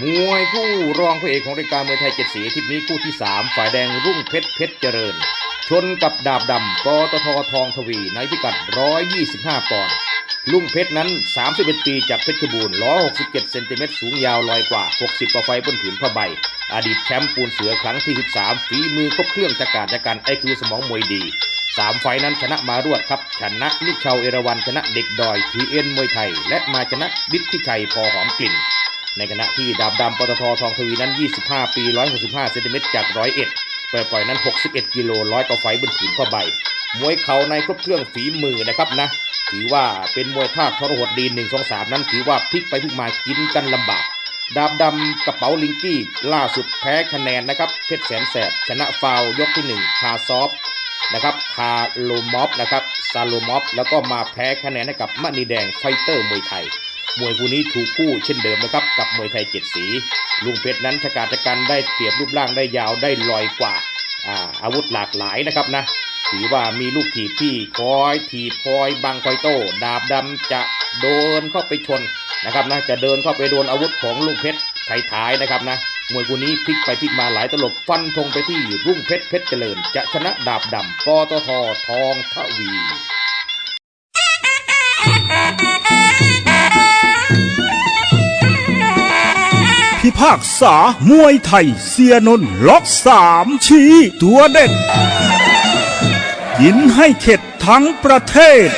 มวยคู่รองพระเอกของรายการมวยไทยเจ็ดสีอาทิตย์นี้คู่ที่ 3 ฝ่ายแดงรุ่งเพชรเพชรเจริญ ชนกับดาบดำปตททองทวีในพิกัด 125 ปอนด์รุ่งเพชรนั้น 31 ปีจากเพชรบูรณ์167เซนติเมตรสูงยาวลอยกว่า 60กว่าไฟบนผืนผ้าใบ อดีตแชมป์ปูนเสือครั้งที่ 13 ฝีมือครบเครื่องจักรจักรันไอคิวสมองมวยดีสามไฟนั้นชนะมารวดครับ ชนะนิชาวเอราวันชนะเด็กดอยทีเอ็นมวยไทย และมาชนะดิทธิชัยพอหอมกลิ่น ในขณะที่ดาบดำปตททองทวีนั้น 25 ปี 165เซนติเมตรจากร้อยเอ็ดปล่อยนั้น 61 กิโลร้อยกว่าไฟบนผืนผ้าใบ มวยเข่าในครบเครื่องฝีมือนะครับนะ ถือว่าเป็นมวยท่าทรหดดี1 2 3 นั้นถือว่าพลิกไปพลิกมากินกันลำบาก ดาบดำกระเป๋าลิงกี้ล่าสุดแพ้คะแนนนะครับ เพชรแสนแสบชนะฟาวยกที่ 1 คาซอฟนะครับคาโลมอฟนะครับซาโลมอฟแล้วก็มาแพ้คะแนนให้กับมณีแดงไฟเตอร์มวยไทย มวยคู่นี้ถูกคู่เช่นเดิมนะครับกับมวยไทยเจ็ดสี ลุงเพชรนั้นชะกาจกันได้เปรียบรูปร่างได้ยาวได้ลอยกว่าอาอาวุธหลากหลายนะครับนะถือว่ามีลูกถีบที่คอยถีบคอยบังคอยโต้ดาบดำจะโดนเข้าไปชนนะครับนะจะเดินเข้าไปโดนอาวุธของลุงเพชรไท้ายนะครับนะมวยคู่นี้พลิกไปพลิกมาหลายตลบฟันธงไปที่รุ่งเพชรเพชรเจริญ จะชนะดาบดำปตททองทวีากษามวยไทย เสียนนล็อกสามชี้ตัวเด็ดยินให้เข็ดทั้งประเทศ